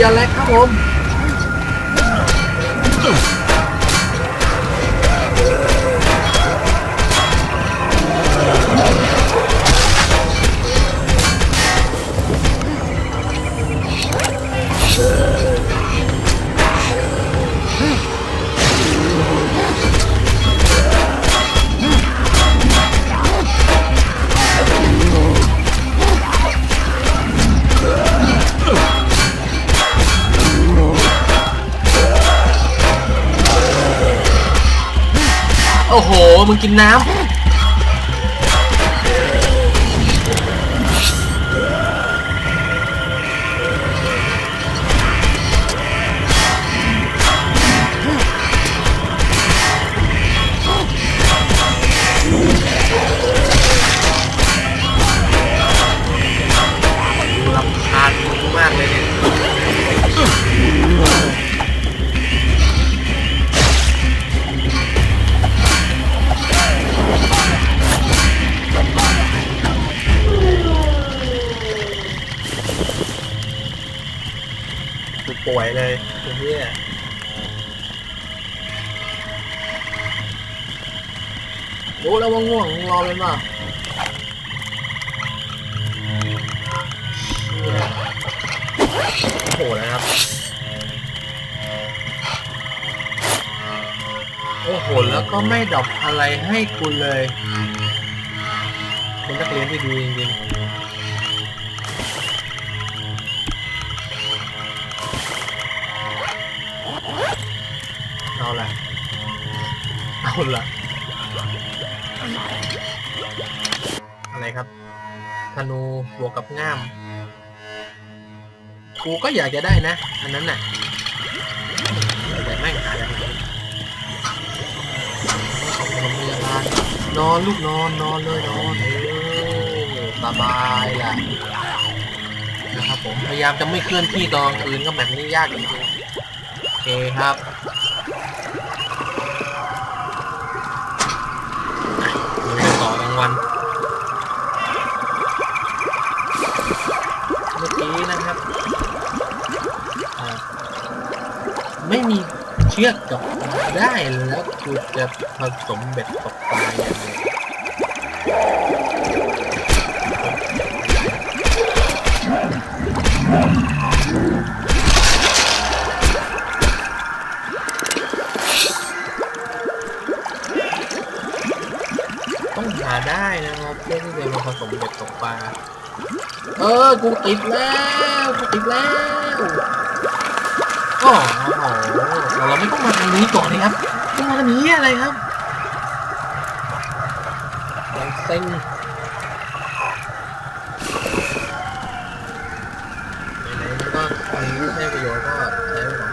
อย่าแลกครับผม มึงกินน้ กูป่วยเลยไอ้เหี้ยรู้แล้วว่าง่วงมึงรอเลยป่ะโอ้โหนะครับ โอ้โห แล้วก็ไม่ดอกอะไรให้คุณเลยเป็นนักเรียนที่ดีจริงๆ อาละ อะไรครับ ธนูบวกกับง่าม กูก็อยากจะได้นะ อันนั้นน่ะ แต่แม่งหาอะไรไม่ของโรงพยาบาลนอนลูกนอนนอนเลยนอนเออสบายล่ะนะครับผม พยายามจะไม่เคลื่อนที่ตอนคืนก็แบบนี้ยากจริงๆโอเคครับดูกันต่อกลาง วันเมื่อกี้นะครับ ไม่มีเชือกกับได้แล้วกูจะผสมเบ็ดตกปลาอย่างไร นะครับเพื่อที่จะมาผสมเบ็ดตกปลาเออ กูติดแล้วกูติดแล้วโอ้โหเราไม่ต้องมาทางนี้ก่อนนะครับต้องมาทางนี้อะไรครับมันเซ็งไหนๆมันก็มีใช้ประโยชน์ก็ใช้ไปก่อ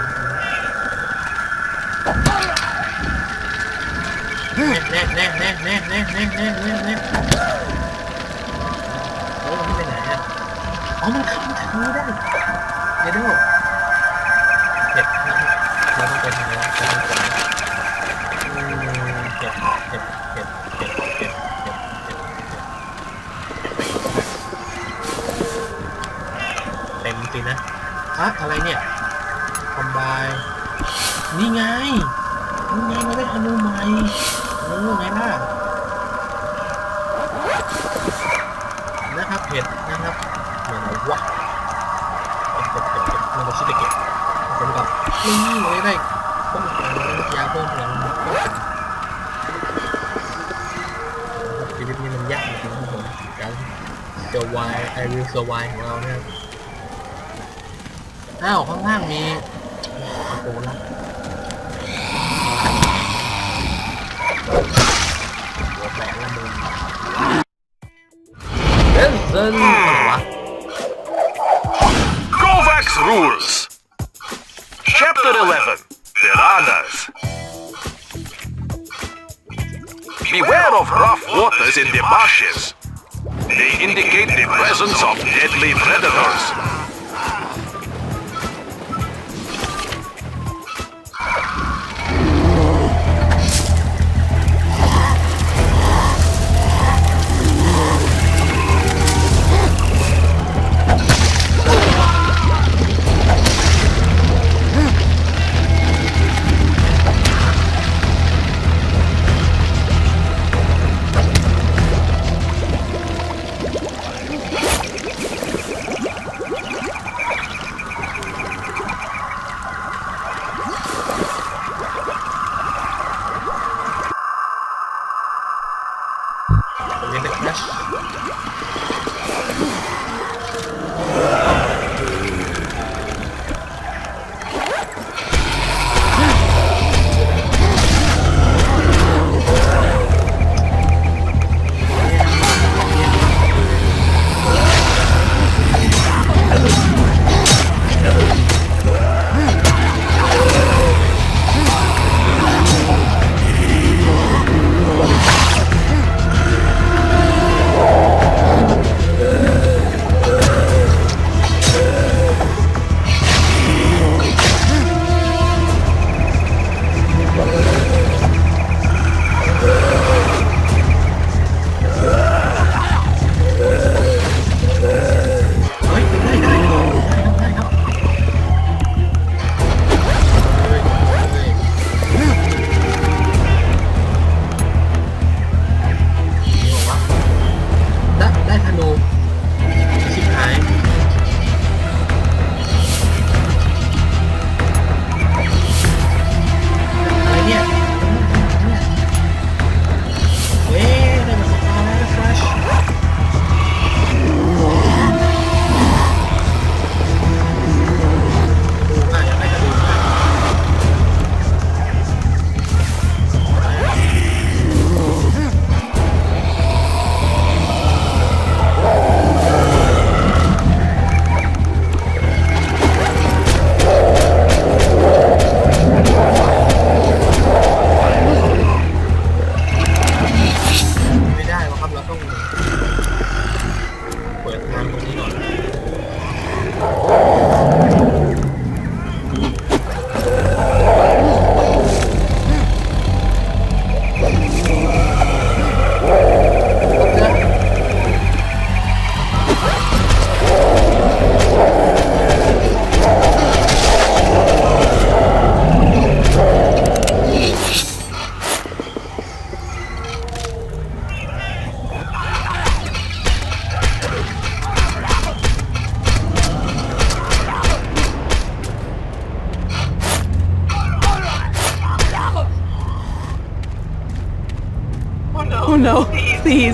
น แน่แน่แน่แน่แน่แน่แน่แน่แน่เฮ้มันไปไหนอะอ๋อมันข้ามทางนี้ได้เดี๋ยวดูเจ็บนะครับเราต้องไปทางนี้ไปอืมเจ็บเจ็บเจ็บเจ็บเจ็บเจ็บเจ็บเจ็บเต็มสินะอะอะไรเนี่ยคอมไบนี่ไงนี่ไงมันได้ธนูใหม่ เออไงล่ะนะครับเห็ดนะครับเหมือนวะเก็บเก็บเก็บเก็บมันก็ชิดเก็บผมกับนี่เลยได้ป้องกันยาเพิ่มพลังป้องกันชีวิตนี้มันยากจริงๆผมการจะวายไอวิลสวายของเราเนี่ยอ้าวข้างล่างมีโอ้โหละหั เล่นเซนอะไรวะ Kovacs rules. Chapter 11 Piranhas. Beware of rough waters in the marshes. They indicate the presence of deadly predators.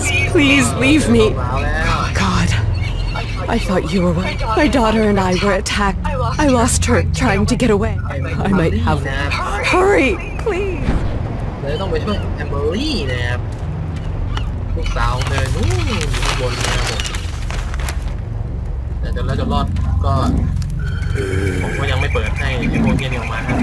Please, please leave me. God, I thought you were right. My daughter and I were attacked. I lost her trying to get away. I might have. Hurry, please. เลยต้องไปช่วยแอมเบอรี่นะครับลูกสาวเนยนู่นอยู่ข้างบนนะครับผมแต่จะเราจะรอดก็ผมก็ยังไม่เปิดให้พวกเนี้ยออกมาครับ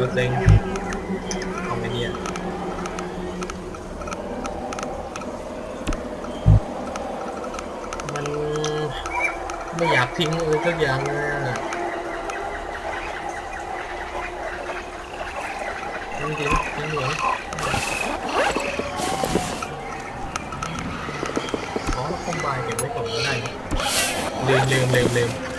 รถเล้งอาไงเนี่ยมันไม่อยากทิ้งเลยสักอย่างเลยทิ้งทิ้งทิ้งเหลืองขอคบายเก็บไว้ก่อนก็ได้ลืมลืมลืมลืม